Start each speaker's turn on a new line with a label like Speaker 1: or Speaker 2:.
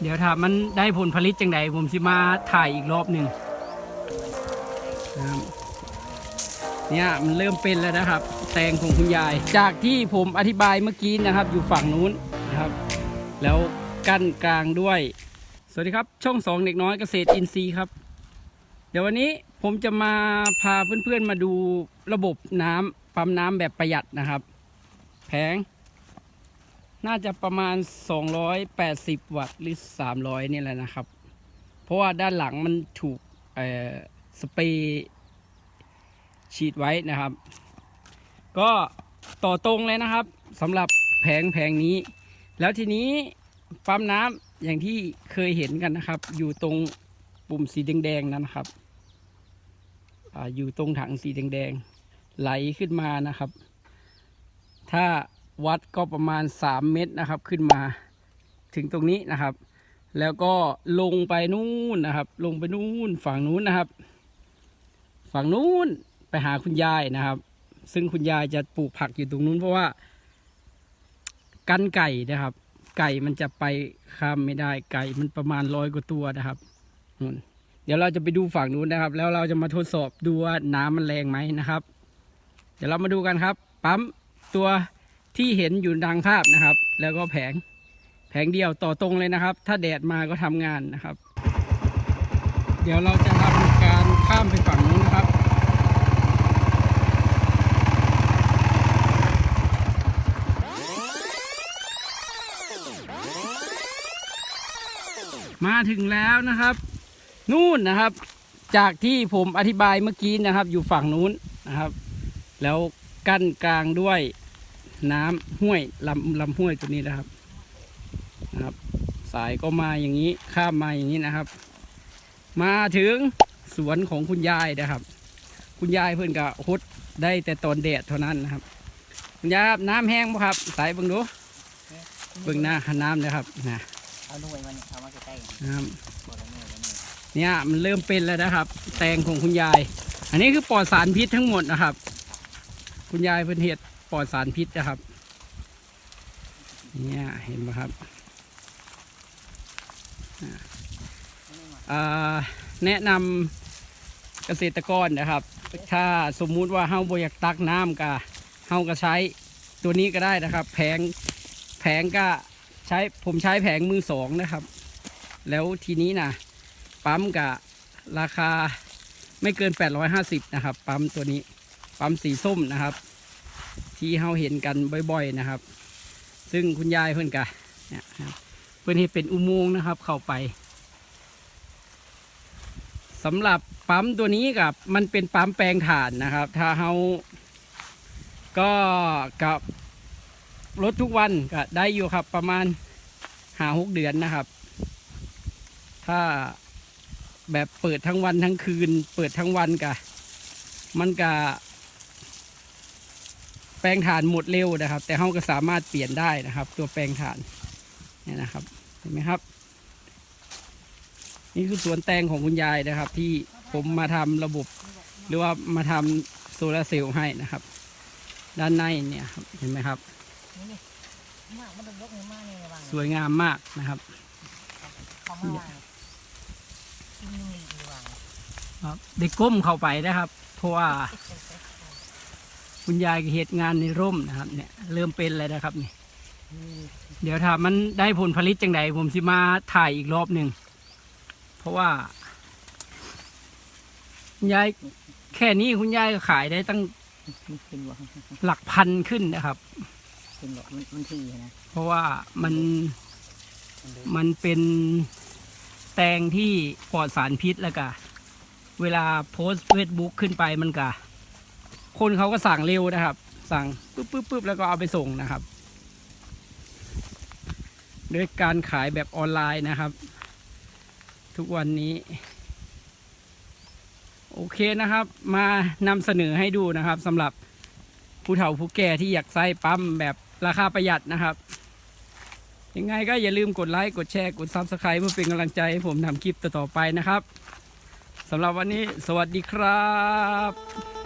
Speaker 1: เดี๋ยวถ้ามันได้ผลผลิตจังใดผมสิมาถ่ายอีกรอบหนึ่งนะครับเนี่ยมันเริ่มเป็นแล้วนะครับ แตงของคุณยาย จากที่ผมอธิบายเมื่อกี้นะครับ อยู่ฝั่งนู้นนะครับ แล้วกั้นกลางด้วย สวัสดีครับ ช่องสองเด็กน้อยเกษตรอินทรีย์ครับ เดี๋ยววันนี้ผมจะมาพาเพื่อนๆมาดูระบบน้ำปั๊มน้ำแบบประหยัดนะครับ แผง น่าจะประมาณ 280 วัตต์หรือ 300 นี่แหละนะครับ เพราะว่าด้านหลังมันถูกสเปรย์ฉีดไว้นะครับ ก็ต่อตรงเลยนะครับสำหรับแผงแผงนี้ แล้วทีนี้ปั๊มน้ำอย่างที่เคยเห็นกันนะครับ อยู่ตรงปุ่มสีแดงๆนั้นนะครับออยู่ตรงถังสีแดงๆไหลขึ้นมานะครับ ถ้า วัดก็ประมาณ 3 เมตรนะครับ ขึ้นมาถึงตรงนี้นะครับ แล้วก็ลงไปนู่นนะครับ ลงไปนู่นฝั่งนู้นนะครับ ฝั่งนู้นไปหาคุณยายนะครับ ซึ่งคุณยายจะปลูกผักอยู่ตรงนู้นเพราะว่า กันไก่นะครับ ไก่มันจะไปข้ามไม่ได้ไก่มันประมาณร้อยกว่าตัวนะครับนู่นเดี๋ยวเราจะไปดูฝั่งนู้นนะครับ แล้วเราจะมาทดสอบดูว่าน้ำมันแรงไหมนะครับ เดี๋ยวเรามาดูกันครับ ปั๊มตัว ที่เห็นอยู่ดังภาพนะครับ แล้วก็แผงแผงเดียวต่อตรงเลยนะครับ ถ้าแดดมาก็ทำงานนะครับ เดี๋ยวเราจะทำการข้ามไปฝั่งนู้นนะครับ มาถึงแล้วนะครับ นู่นนะครับ จากที่ผมอธิบายเมื่อกี้นะครับ อยู่ฝั่งนู้นนะครับ แล้วกั้นกลางด้วย น้ำห้วยลำลำห้วยตัวนี้นะครับนะครับ สายก็มาอย่างนี้ข้ามมาอย่างนี้นะครับ มาถึงสวนของคุณยายนะครับ คุณยายเพื่อนก็ฮดได้แต่ตอนแดดเท่านั้นนะครับ คุณยายครับน้ำแห้งไหมครับ สายเบิ่งดูเบิ่งหน้านน้ำนะครับนะ
Speaker 2: เอาหน่วยมันเอามาใกล้ๆ
Speaker 1: นะ
Speaker 2: ครับ
Speaker 1: เนี่ยมันเริ่มเป็นแล้วนะครับ แตงของคุณยาย อันนี้คือปลอดสารพิษทั้งหมดนะครับ คุณยายเพิ่นเห็ด ปลอดสารพิษนะครับ เนี่ยเห็นไหมครับแนะนำเกษตรกรนะครับ ถ้าสมมุติว่าเฮาบอยากตักน้ำกะเฮาก็ใช้ตัวนี้ก็ได้นะครับ แผงแผงก็ใช้ผมใช้แผงมือสองนะครับ แล้วทีนี้นะปั๊มกับราคาไม่เกิน 850 นะครับ ปั๊มตัวนี้ ปั๊มสีส้มนะครับ ที่เราเห็นกันบ่อย ๆนะครับ ซึ่งคุณยายเพื่อนกะเนี่ยครับเพื่อนเห็นเป็นอุโมงค์นะครับ เข้าไปสำหรับปั๊มตัวนี้กับมันเป็นปั๊มแปลงถ่านนะครับ ถ้าเราก็กับรถทุกวันก็ได้อยู่ครับ ประมาณหาหกเดือนนะครับ ถ้าแบบเปิดทั้งวันทั้งคืน เปิดทั้งวันกะมันกะ แปลงถ่านหมดเร็วนะครับ แต่เราก็สามารถเปลี่ยนได้นะครับ ตัวแปลงถ่านเนี่ยนะครับเห็นไหมครับ นี่คือสวนแตงของคุณยายนะครับ ที่ผมมาทำระบบ หรือว่ามาทำโซลาร์เซลล์ให้นะครับ ด้านในเนี่ยครับเห็นไหมครับ
Speaker 2: นี่นี่มากมันต้องยกมือมากนี่ระวัง
Speaker 1: สวยงามมากนะครับ
Speaker 2: เขามาวางกินลีระวัง
Speaker 1: ครับได้ก้มเข้าไปนะครับเพราะว่า คุณยายเหตุงานในร่มนะครับเนี่ยเริ่มเป็นเลยนะครับนี่เดี๋ยวถ้ามันได้ผลผลิตจังใดผมสิมาถ่ายอีกรอบหนึ่งเพราะว่าคุณยายแค่นี้คุณยายก็ขายได้ตั้งหลักพันขึ้นนะครับเพราะว่ามันมันเป็นแตงที่ปลอดสารพิษแล้วก็เวลาโพสเฟซบุ๊กขึ้นไปมันก็ คนเขาก็สั่งเร็วนะครับ สั่งปุ๊บปุ๊บปุ๊บแล้วก็เอาไปส่งนะครับด้วยการขายแบบออนไลน์นะครับ ทุกวันนี้ โอเคนะครับ มานำเสนอให้ดูนะครับสำหรับผู้เฒ่าผู้แก่ที่อยากใช้ปั๊มแบบราคาประหยัดนะครับ ยังไงก็อย่าลืมกดไลค์กดแชร์กดซับสไคร b ์เพื่อเป็นกำลังใจให้ผมทำคลิปต่อๆไปนะครับสำหรับวันนี้สวัสดีครับ